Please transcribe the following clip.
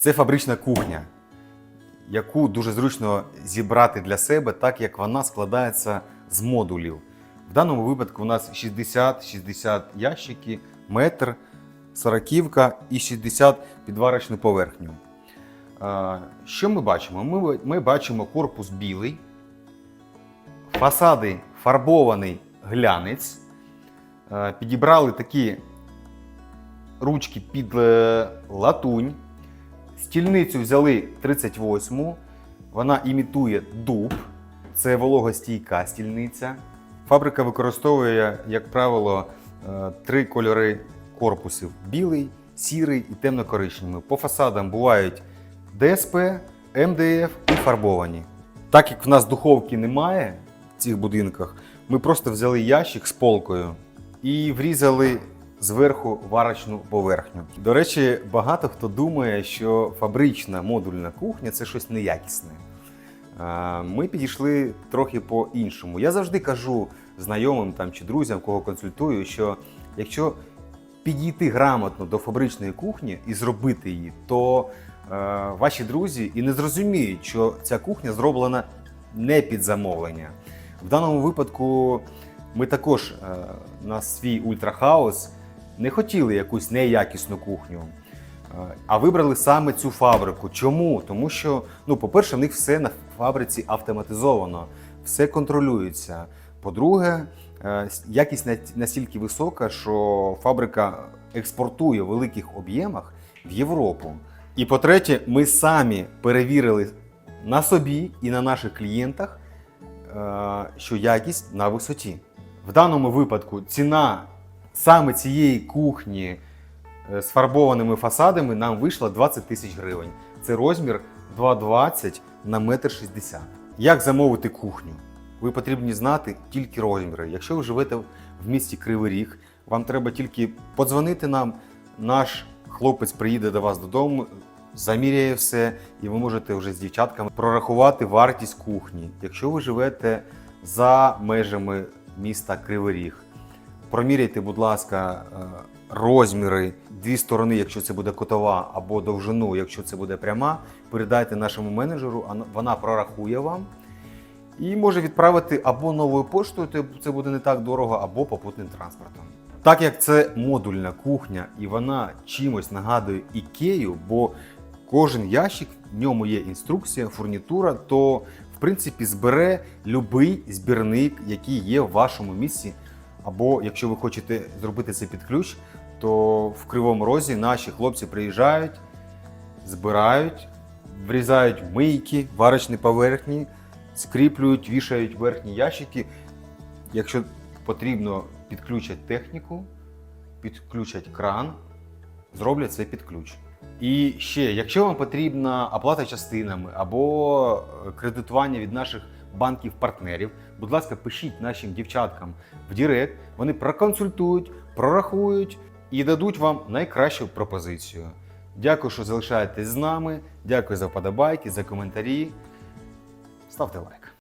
Це фабрична кухня, яку дуже зручно зібрати для себе, так як вона складається з модулів. В даному випадку у нас 60-60 ящики, метр, сороківка і 60 підварочну поверхню. Що ми бачимо? Ми, ми бачимо корпус білий, фасади фарбований глянець. Підібрали такі ручки під е, латунь. Стільницю взяли 38-му. Вона імітує дуб. Це вологостійка стільниця. Фабрика використовує, як правило, е, три кольори корпусів: білий, сірий і темно-коричневий. По фасадам бувають ДСП, МДФ і фарбовані. Так як в нас духовки немає в цих будинках, ми просто взяли ящик з полкою і врізали зверху варочну поверхню. До речі, багато хто думає, що фабрична модульна кухня це щось неякісне. Ми підійшли трохи по-іншому. Я завжди кажу знайомим там чи друзям, кого консультую, що якщо підійти грамотно до фабричної кухні і зробити її, то е, ваші друзі і не зрозуміють, що ця кухня зроблена не під замовлення. В даному випадку ми також е, на свій ультрахаус не хотіли якусь неякісну кухню. Е, А вибрали саме цю фабрику. Чому? Тому що, ну, по-перше, в них все на фабриці автоматизовано, все контролюється. По-друге, е, якість настільки висока, що фабрика експортує в великих об'ємах в Європу. І по-третє, ми самі перевірили на собі і на наших клієнтах, е, що якість на висоті. В даному випадку ціна саме цієї кухні е, з фарбованими фасадами нам вийшла 20 тисяч гривень. Це розмір 2,20 на 1,60 м. Як замовити кухню? Ви потрібні знати тільки розміри. Якщо ви живете в місті Кривий Ріг, вам треба тільки подзвонити нам. Наш хлопець приїде до вас додому, заміряє все, і ви можете вже з дівчатками прорахувати вартість кухні. Якщо ви живете за межами міста Кривий Ріг, проміряйте, будь ласка, е, розміри дві сторони, якщо це буде котова, або довжину, якщо це буде пряма. Передайте нашому менеджеру, вона прорахує вам. І може відправити або новою поштою, то це буде не так дорого, або попутним транспортом. Так як це модульна кухня, і вона чимось нагадує ікею, бо кожен ящик, в ньому є інструкція, фурнітура, то в принципі збере любий збірник, який є в вашому місці. Або якщо ви хочете зробити це під ключ, то в Кривому Розі наші хлопці приїжджають, збирають, врізають мийки, варочні поверхні, скріплюють, вішають верхні ящики. Якщо потрібно, підключать техніку, підключать кран, зроблять це під ключ. І ще, якщо вам потрібна оплата частинами або кредитування від наших банків-партнерів, будь ласка, пишіть нашим дівчаткам в Дірект. вони проконсультують, прорахують і дадуть вам найкращу пропозицію. Дякую, що залишаєтесь з нами. Дякую за вподобайки, за коментарі. Ставте лайк.